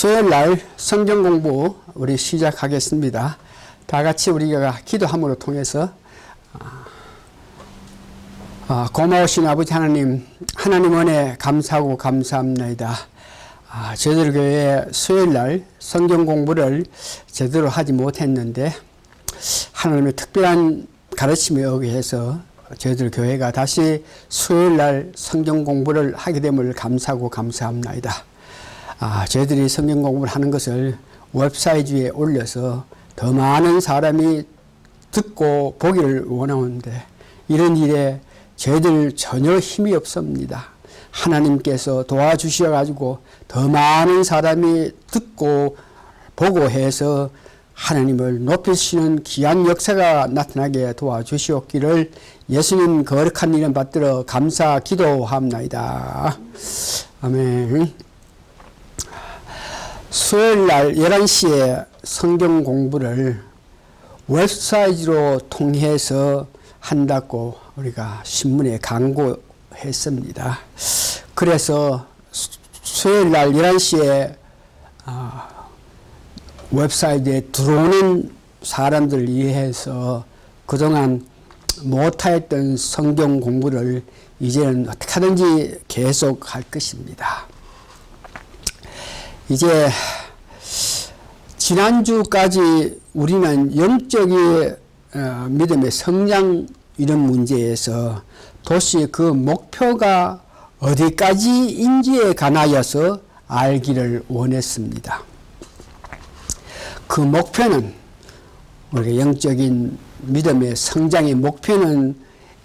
수요일 날 성경 공부 우리 시작하겠습니다. 다 같이 우리가 기도함으로 통해서 아, 고마우신 아버지 하나님, 하나님 은혜 감사하고 감사합니다. 아, 저희들 교회 수요일 날 성경 공부를 제대로 하지 못했는데 하나님의 특별한 가르침에 의해서 저희들 교회가 다시 수요일 날 성경 공부를 하게 됨을 감사하고 감사합니다. 아, 저희들이 성경 공부를 하는 것을 웹사이트에 올려서 더 많은 사람이 듣고 보기를 원하는데 이런 일에 저희들 전혀 힘이 없습니다. 하나님께서 도와주셔가지고 더 많은 사람이 듣고 보고 해서 하나님을 높이시는 귀한 역사가 나타나게 도와주시옵기를 예수님 거룩한 이름 받들어 감사 기도합나이다. 아멘. 수요일 날 11시에 성경 공부를 웹사이트로 통해서 한다고 우리가 신문에 광고했습니다. 그래서 수요일 날 11시에 아, 웹사이트에 들어오는 사람들을 위해서 그동안 못하였던 성경 공부를 이제는 어떻게 하든지 계속 할 것입니다. 이제 지난주까지 우리는 영적인 어, 믿음의 성장 이런 문제에서 도시 그 목표가 어디까지인지에 관하여서 알기를 원했습니다. 그 목표는 우리가 영적인 믿음의 성장의 목표는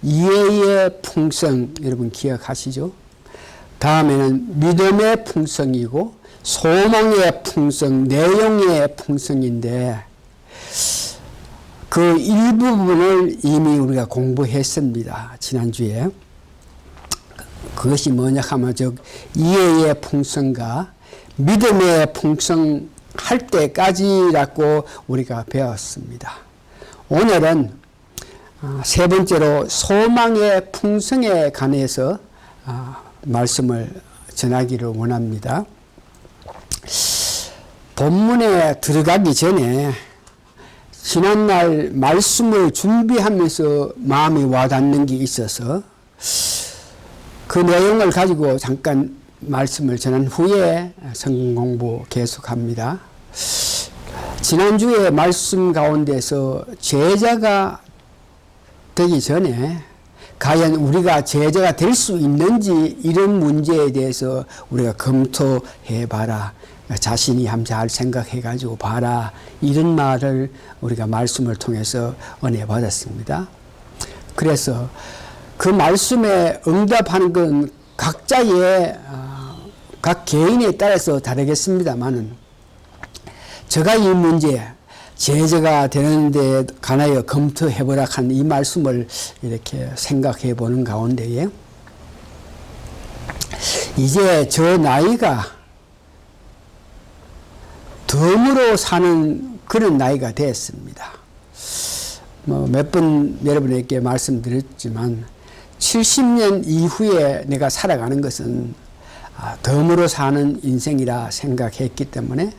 이해의 풍성 여러분 기억하시죠? 다음에는 믿음의 풍성이고 소망의 풍성, 내용의 풍성인데 그 일부분을 이미 우리가 공부했습니다. 지난주에. 그것이 뭐냐 하면 즉 이해의 풍성과 믿음의 풍성 할 때까지라고 우리가 배웠습니다. 오늘은 아, 세 번째로 소망의 풍성에 관해서 아, 말씀을 전하기를 원합니다. 본문에 들어가기 전에 지난날 말씀을 준비하면서 마음이 와닿는 게 있어서 그 내용을 가지고 잠깐 말씀을 전한 후에 성경 공부 계속합니다. 지난주에 말씀 가운데서 제자가 되기 전에 과연 우리가 제자가 될 수 있는지 이런 문제에 대해서 우리가 검토해 봐라. 자신이 한번 잘 생각해 가지고 봐라. 이런 말을 우리가 말씀을 통해서 은혜 받았습니다. 그래서 그 말씀에 응답하는 건 각자의 어, 각 개인에 따라서 다르겠습니다만은 제가 이 문제 제재가 되는데 관하여 검토해보라 한 이 말씀을 이렇게 생각해 보는 가운데에 이제 저 나이가 덤으로 사는 그런 나이가 됐습니다. 뭐 몇 번 여러분에게 말씀드렸지만 70년 이후에 내가 살아가는 것은 아, 덤으로 사는 인생이라 생각했기 때문에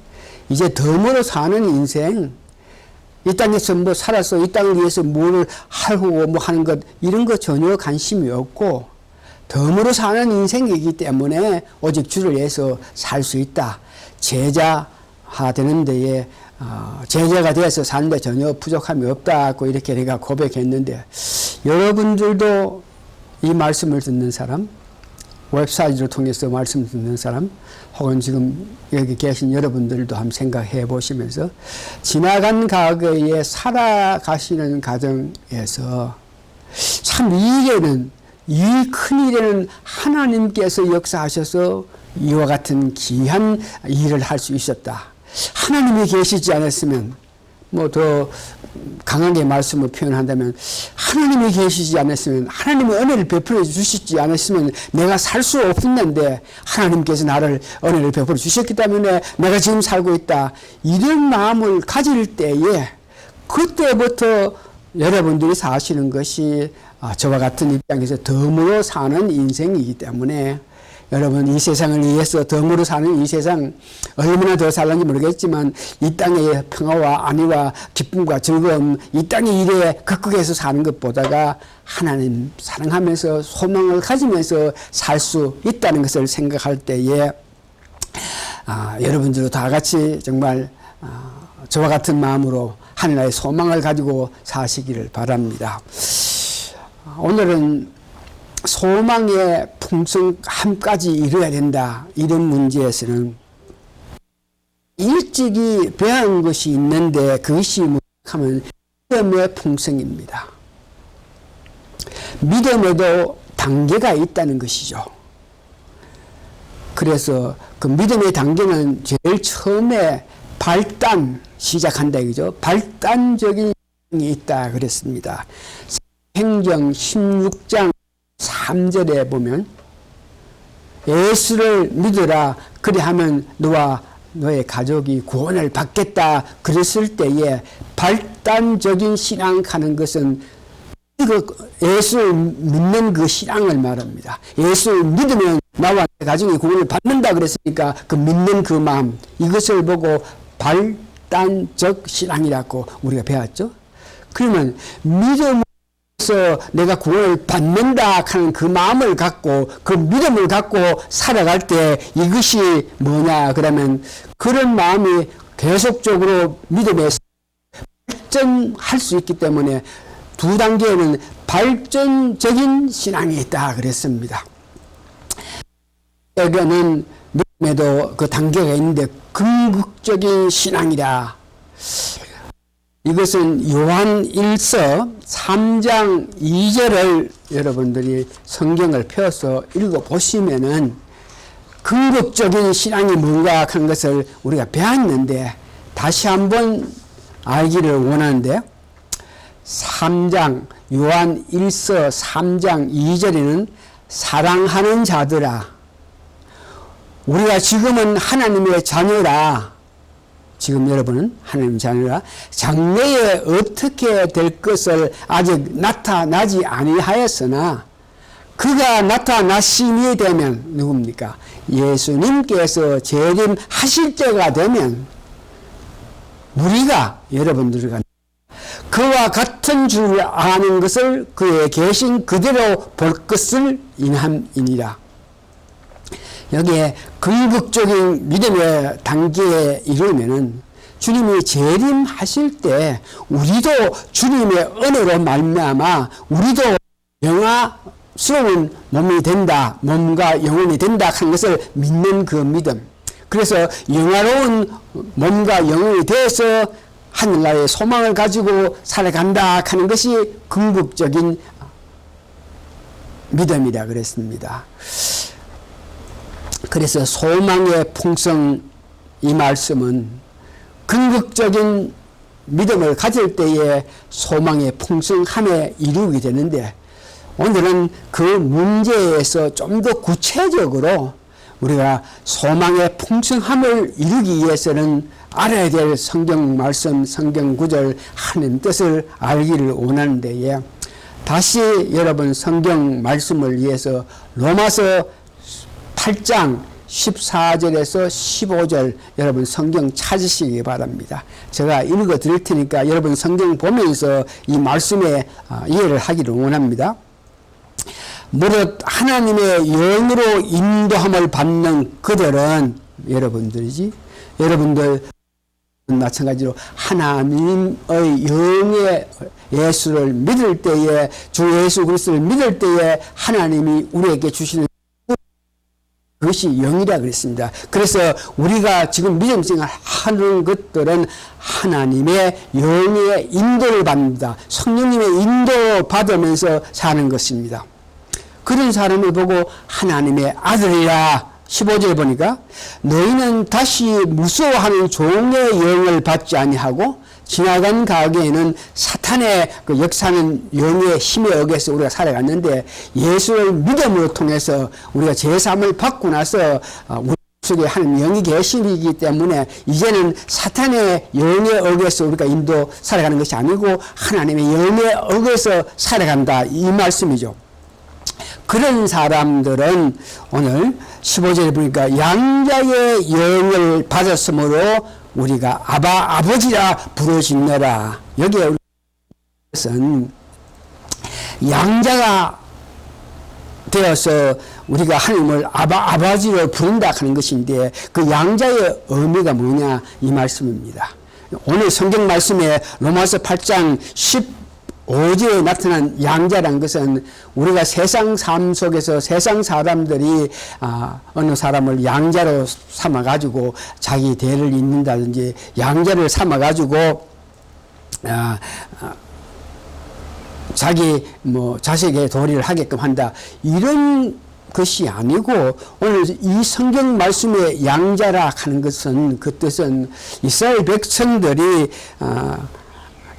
이제 덤으로 사는 인생 이 땅에서 뭐 살아서 이 땅을 위해서 뭘 하고 뭐 하는 것 이런 거 전혀 관심이 없고 덤으로 사는 인생이기 때문에 오직 주를 위해서 살 수 있다. 제자화 되는 데에 어, 제자가 되어서 사는데 전혀 부족함이 없다고 이렇게 내가 고백했는데 여러분들도 이 말씀을 듣는 사람 웹사이트를 통해서 말씀 듣는 사람 혹은 지금 여기 계신 여러분들도 한번 생각해 보시면서 지나간 과거에 살아가시는 가정에서 참 이일에는 이 큰 일에는 하나님께서 역사하셔서 이와 같은 귀한 일을 할 수 있었다. 하나님이 계시지 않았으면 뭐 더 강하게 말씀을 표현한다면 하나님이 계시지 않았으면 하나님의 은혜를 베풀어 주시지 않았으면 내가 살 수 없었는데 하나님께서 나를 은혜를 베풀어 주셨기 때문에 내가 지금 살고 있다. 이런 마음을 가질 때에 그때부터 여러분들이 사시는 것이 아, 저와 같은 입장에서 덤으로 사는 인생이기 때문에 여러분 이 세상을 위해서 덤으로 사는 이 세상 얼마나 더 살는지 모르겠지만 이 땅의 평화와 안위와 기쁨과 즐거움 이 땅의 일에 극극에서 사는 것보다가 하나님 사랑하면서 소망을 가지면서 살 수 있다는 것을 생각할 때에 아, 여러분들도 다 같이 정말 아, 저와 같은 마음으로 하나의 소망을 가지고 사시기를 바랍니다. 오늘은 소망의 풍성함까지 이루어야 된다. 이런 문제에서는 일찍이 배운 것이 있는데 그것이 뭐냐면 믿음의 풍성입니다. 믿음에도 단계가 있다는 것이죠. 그래서 그 믿음의 단계는 제일 처음에 발단 시작한다 이거죠. 발단적인 이 있다 그랬습니다. 행정 16장 3절에 보면 예수를 믿으라 그리하면 너와 너의 가족이 구원을 받겠다 그랬을 때에 발단적인 신앙 하는 것은 그 예수를 믿는 그 신앙을 말합니다. 예수를 믿으면 나와 내 가정이 구원을 받는다 그랬으니까 그 믿는 그 마음 이것을 보고 발단적 신앙이라고 우리가 배웠죠. 그러면 믿음 서 내가 구원을 받는다 하는 그 마음을 갖고 그 믿음을 갖고 살아갈 때 이것이 뭐냐 그러면 그런 마음이 계속적으로 믿음에 발전할 수 있기 때문에 두 단계에는 발전적인 신앙이 있다 그랬습니다. 여기는 믿음에도 그 단계가 있는데 궁극적인 신앙이다. 이것은 요한 1서 3장 2절을 여러분들이 성경을 펴서 읽어 보시면은 궁극적인 신앙이 뭔가 하는 것을 우리가 배웠는데 다시 한번 알기를 원하는데 3장 요한 1서 3장 2절에는 사랑하는 자들아 우리가 지금은 하나님의 자녀라 지금 여러분은 하나님 자녀라 장래에 어떻게 될 것을 아직 나타나지 아니하였으나 그가 나타나심이 되면 누굽니까? 예수님께서 재림하실 때가 되면 우리가 여러분들과 그와 같은 줄 아는 것을 그의 계신 그대로 볼 것을 인함이니라. 여기에 궁극적인 믿음의 단계에 이르면은 주님이 재림하실 때 우리도 주님의 은혜로 말미암아 우리도 영화스러운 몸이 된다, 몸과 영혼이 된다 하는 것을 믿는 그 믿음. 그래서 영화로운 몸과 영혼이 되어서 하늘나라의 소망을 가지고 살아간다 하는 것이 궁극적인 믿음이라 그랬습니다. 그래서 소망의 풍성 이 말씀은 궁극적인 믿음을 가질 때에 소망의 풍성함에 이르게 되는데 오늘은 그 문제에서 좀 더 구체적으로 우리가 소망의 풍성함을 이루기 위해서는 알아야 될 성경 말씀, 성경 구절, 하나님 뜻을 알기를 원하는데에 다시 여러분 성경 말씀을 위해서 로마서 8장 14절에서 15절 여러분 성경 찾으시기 바랍니다. 제가 읽어 드릴 테니까 여러분 성경 보면서 이 말씀에 아, 이해를 하기를 원합니다. 무릇 하나님의 영으로 인도함을 받는 그들은 여러분들이지 여러분들 마찬가지로 하나님의 영의 예수를 믿을 때에 주 예수 그리스도를 믿을 때에 하나님이 우리에게 주시는 그것이 영이라 그랬습니다. 그래서 우리가 지금 믿음 생활 하는 것들은 하나님의 영의 인도를 받는다. 성령님의 인도 받으면서 사는 것입니다. 그런 사람을 보고 하나님의 아들이라 15절에 보니까 너희는 다시 무서워하는 종의 영을 받지 아니하고 지나간 가게에는 사탄의 그 역사는 영의 힘에 의해서 우리가 살아갔는데 예수를 믿음으로 통해서 우리가 제삼을 받고 나서 어, 우리 속에 하나님 영이 계시기 때문에 이제는 사탄의 영에 의해서 우리가 인도 살아가는 것이 아니고 하나님의 영에 의해서 살아간다 이 말씀이죠. 그런 사람들은 오늘 15절에 보니까 양자의 영을 받았으므로 우리가 아바 아버지라 부르짖느라 여기에 것은 양자가 되어서 우리가 하나님을 아바, 아버지로 부른다 하는 것인데 그 양자의 의미가 뭐냐 이 말씀입니다. 오늘 성경 말씀에 로마서 8장 15절에 나타난 양자란 것은 우리가 세상 삶 속에서 세상 사람들이 아, 어느 사람을 양자로 삼아 가지고 자기 대를 잇는다든지 양자를 삼아 가지고 아, 아, 자기 뭐 자식의 도리를 하게끔 한다. 이런 것이 아니고 오늘 이 성경 말씀의 양자라 하는 것은 그 뜻은 이스라엘 백성들이 아,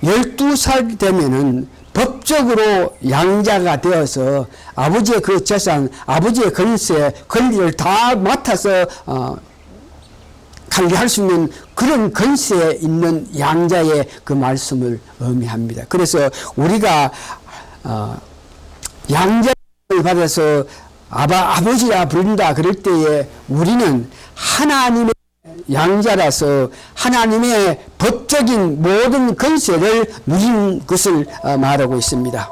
12살 되면은 법적으로 양자가 되어서 아버지의 그 재산, 아버지의 권세, 권리를 다 맡아서 어, 관리할 수 있는 그런 권세에 있는 양자의 그 말씀을 의미합니다. 그래서 우리가 어, 양자를 받아서 아바 아버지라 부른다 그럴 때에 우리는 하나님의 양자라서 하나님의 법적인 모든 권세를 누린 것을 어, 말하고 있습니다.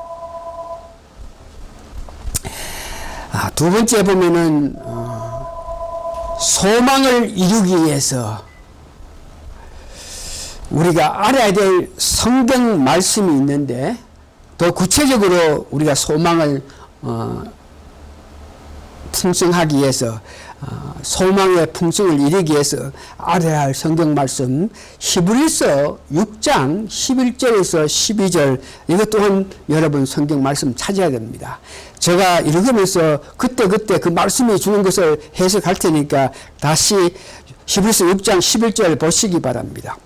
아, 두 번째 보면은 어, 소망을 이루기 위해서 우리가 알아야 될 성경 말씀이 있는데 더 구체적으로 우리가 소망을 어, 풍성하기 위해서 어, 소망의 풍성을 이루기 위해서 알아야 할 성경 말씀 히브리서 6장 11절에서 12절 이것 또한 여러분 성경 말씀 찾아야 됩니다. 제가 읽으면서 그때그때 그 말씀이 주는 것을 해석할 테니까 다시 히브리서 6장 11절 보시기 바랍니다.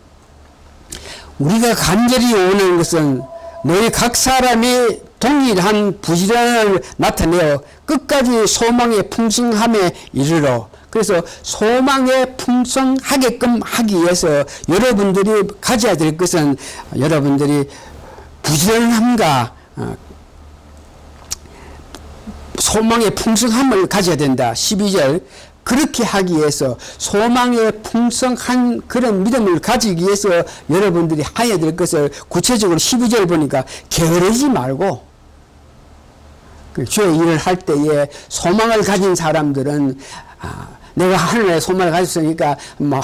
우리가 간절히 원하는 것은 너희 각 사람이 동일한 부지런을 나타내어 끝까지 소망의 풍성함에 이르러 그래서 소망에 풍성하게끔 하기 위해서 여러분들이 가져야 될 것은 여러분들이 부지런함과 어, 소망의 풍성함을 가져야 된다. 12절 그렇게 하기 위해서 소망의 풍성한 그런 믿음을 가지기 위해서 여러분들이 해야 될 것을 구체적으로 12절 보니까 게으르지 말고 그 주의 일을 할 때에 소망을 가진 사람들은 아, 내가 하늘나라에 소망을 가졌으니까 뭐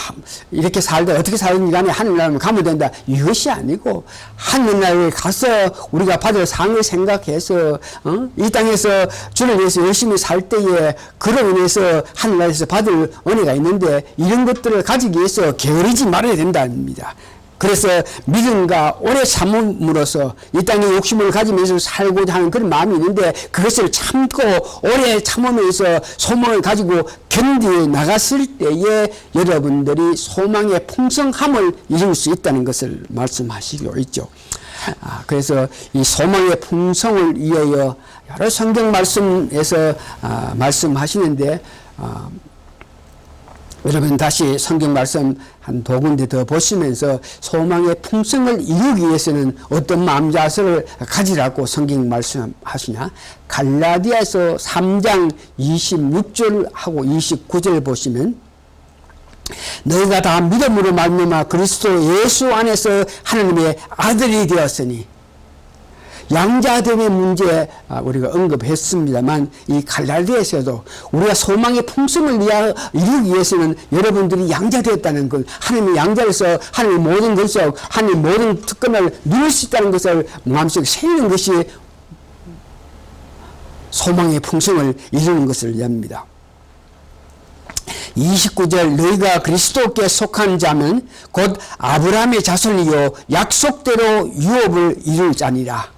이렇게 살다 어떻게 살든지 간에 하늘나라에 가면 된다 이것이 아니고 하늘나라에 가서 우리가 받을 상을 생각해서 어? 이 땅에서 주를 위해서 열심히 살 때에 그로 인해서 하늘나라에서 받을 은혜가 있는데 이런 것들을 가지기 위해서 게으르지 말아야 된답니다. 그래서 믿음과 오래 참음으로써 이 땅에 욕심을 가지면서 살고자 하는 그런 마음이 있는데 그것을 참고 오래 참으면서 소망을 가지고 견디 나갔을 때에 여러분들이 소망의 풍성함을 이룰 수 있다는 것을 말씀하시고 있죠. 아, 그래서 이 소망의 풍성을 위하여 여러 성경 말씀에서 아, 말씀하시는데 아, 여러분 다시 성경 말씀 한 두 군데 더 보시면서 소망의 풍성을 이루기 위해서는 어떤 마음 자세를 가지라고 성경 말씀하시냐? 갈라디아서 3장 26절 하고 29절 보시면 너희가 다 믿음으로 말미암아 그리스도 예수 안에서 하나님의 아들이 되었으니 양자됨의 문제 아, 우리가 언급했습니다만 이 갈랄디에서도 우리가 소망의 풍성을 이루기 위해서는 여러분들이 양자되었다는 것 하나님의 양자로서 하나님의 모든 것을 하나님의 모든 특권을 누릴 수 있다는 것을 마음속에 새기는 것이 소망의 풍성을 이루는 것을 의미합니다. 29절 너희가 그리스도께 속한 자면 곧 아브라함의 자손이요 약속대로 유업을 이룰 자니라.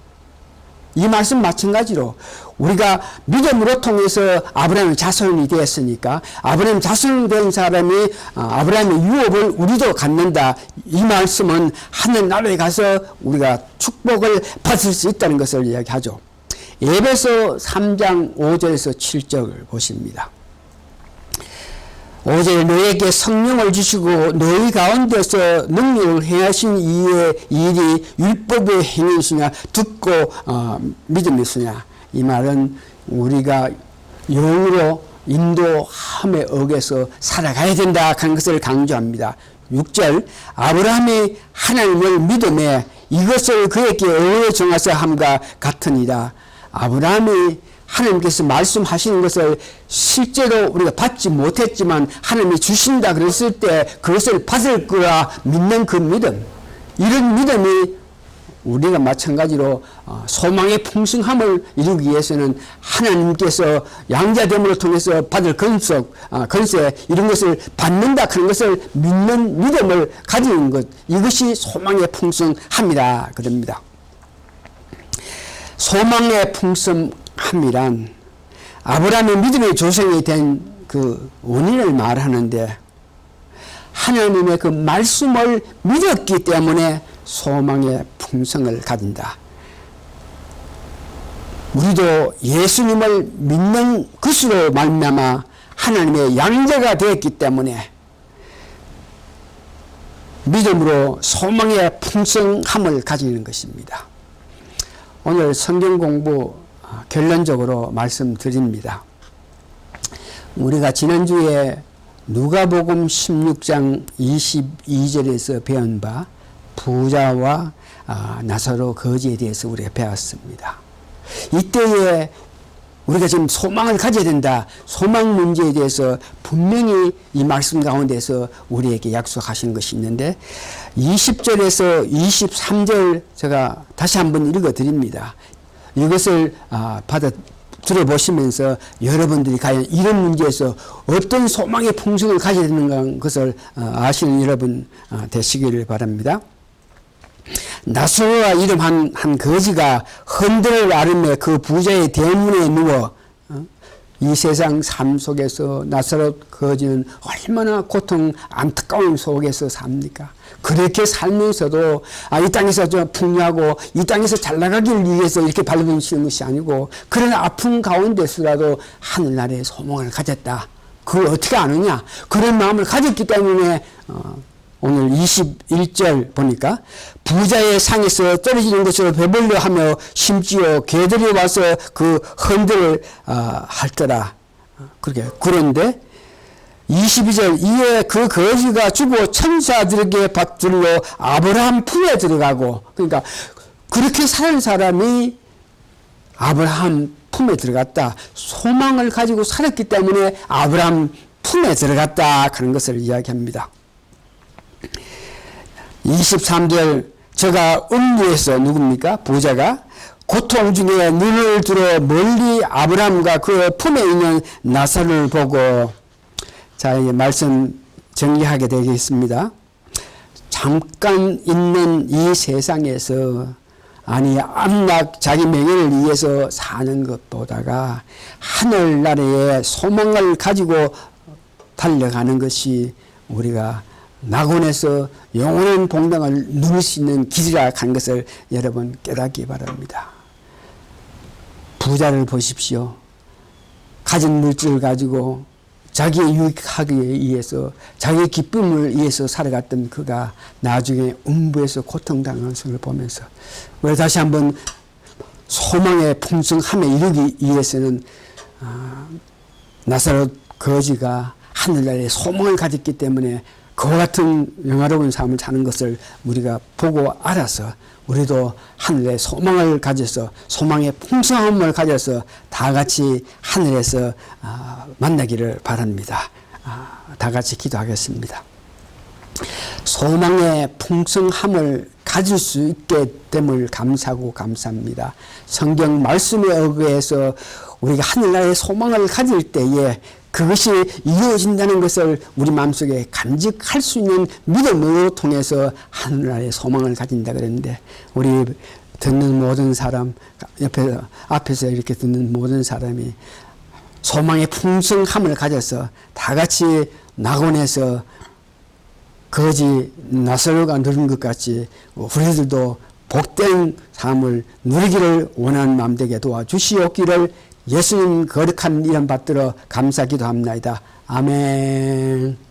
이 말씀 마찬가지로 우리가 믿음으로 통해서 아브라함의 자손이 되었으니까 아브라함 자손이 된 사람이 어, 아브라함의 유업을 우리도 갖는다. 이 말씀은 하늘나라에 가서 우리가 축복을 받을 수 있다는 것을 이야기하죠. 예배서 3장 5절에서 7절을 보십니다. 오직 너에게 성령을 주시고 너희 가운데서 능력을 행하신 이의 일이 율법의 행위시냐 듣고 어, 믿음이시냐 이 말은 우리가 영으로 인도함에 의해서 살아가야 된다 하는 것을 강조합니다. 6절 아브라함이 하나님을 믿음에 이것을 그에게 의뢰 정하사 함과 같으니라. 아브라함이 하나님께서 말씀하시는 것을 실제로 우리가 받지 못했지만 하나님이 주신다 그랬을 때 그것을 받을 거라 믿는 그 믿음 이런 믿음이 우리가 마찬가지로 어, 소망의 풍성함을 이루기 위해서는 하나님께서 양자됨을 통해서 받을 아, 건세 이런 것을 받는다 하는 것을 믿는 믿음을 가지는 것 이것이 소망의 풍성함이라 그럽니다. 소망의 풍성 함이란 아브라함의 믿음의 조성이 된 그 원인을 말하는데 하나님의 그 말씀을 믿었기 때문에 소망의 풍성을 가진다. 우리도 예수님을 믿는 것으로 말미암아 하나님의 양자가 되었기 때문에 믿음으로 소망의 풍성함을 가지는 것입니다. 오늘 성경 공부 아, 결론적으로 말씀드립니다. 우리가 지난주에 누가복음 16장 22절에서 배운 바 부자와 아, 나사로 거지에 대해서 우리가 배웠습니다. 이때에 우리가 지금 소망을 가져야 된다. 소망 문제에 대해서 분명히 이 말씀 가운데서 우리에게 약속하신 것이 있는데 20절에서 23절 제가 다시 한번 읽어 드립니다. 이것을 아, 받아 들어보시면서 여러분들이 과연 이런 문제에서 어떤 소망의 풍성을 가져야 되는가 것을 어, 아시는 여러분 어, 되시기를 바랍니다. 나사로라 이름 한, 한 거지가 흔들을 아르며 그 부자의 대문에 누워 어? 이 세상 삶 속에서 나사로 거지는 얼마나 고통 안타까운 속에서 삽니까? 그렇게 살면서도 아, 이 땅에서 좀 풍요하고 이 땅에서 잘 나가길 위해서 이렇게 밟으시는 것이 아니고 그런 아픈 가운데서라도 하늘나라의 소망을 가졌다. 그걸 어떻게 아느냐? 그런 마음을 가졌기 때문에 어, 오늘 21절 보니까 부자의 상에서 떨어지는 것으로 배불려 하며 심지어 개들이 와서 그 헌들을 어, 할더라. 그렇게 그런데 22절 이에 그 거지가 주고 천사들에게 받들러 아브라함 품에 들어가고 그러니까 그렇게 사는 사람이 아브라함 품에 들어갔다. 소망을 가지고 살았기 때문에 아브라함 품에 들어갔다 하는 것을 이야기합니다. 23절 저가 음부에서 누굽니까? 부자가 고통 중에 눈을 들어 멀리 아브라함과 그 품에 있는 나사를 보고 자, 이제 말씀 정리하게 되겠습니다. 잠깐 있는 이 세상에서 아니 암락 자기 명예를 위해서 사는 것보다가 하늘나라의 소망을 가지고 달려가는 것이 우리가 낙원에서 영원한 봉당을 누릴 수 있는 길이라 간 것을 여러분 깨닫기 바랍니다. 부자를 보십시오. 가진 물질을 가지고 자기의 유익하기 위해서 자기의 기쁨을 위해서 살아갔던 그가 나중에 음부에서 고통당하는 것을 보면서 왜 다시 한번 소망의 풍성함에 이르기 위해서는 아, 나사로 거지가 하늘나라에 소망을 가졌기 때문에 그와 같은 영화로운 삶을 사는 것을 우리가 보고 알아서 우리도 하늘에 소망을 가져서 소망의 풍성함을 가져서 다 같이 하늘에서 아, 만나기를 바랍니다. 아, 다 같이 기도하겠습니다. 소망의 풍성함을 가질 수 있게 됨을 감사하고 감사합니다. 성경 말씀에 의해서 우리가 하늘나라의 소망을 가질 때에 그것이 이루어진다는 것을 우리 마음속에 간직할 수 있는 믿음으로 통해서 하늘나라의 소망을 가진다 그랬는데 우리 듣는 모든 사람 옆에 앞에서 이렇게 듣는 모든 사람이 소망의 풍성함을 가져서 다 같이 낙원에서 거지 나설로가 누른 것 같이 우리들도 복된 삶을 누리기를 원하는 마음 되게 도와주시옵기를 예수님 거룩한 이름 받들어 감사 기도 합니다. 아멘.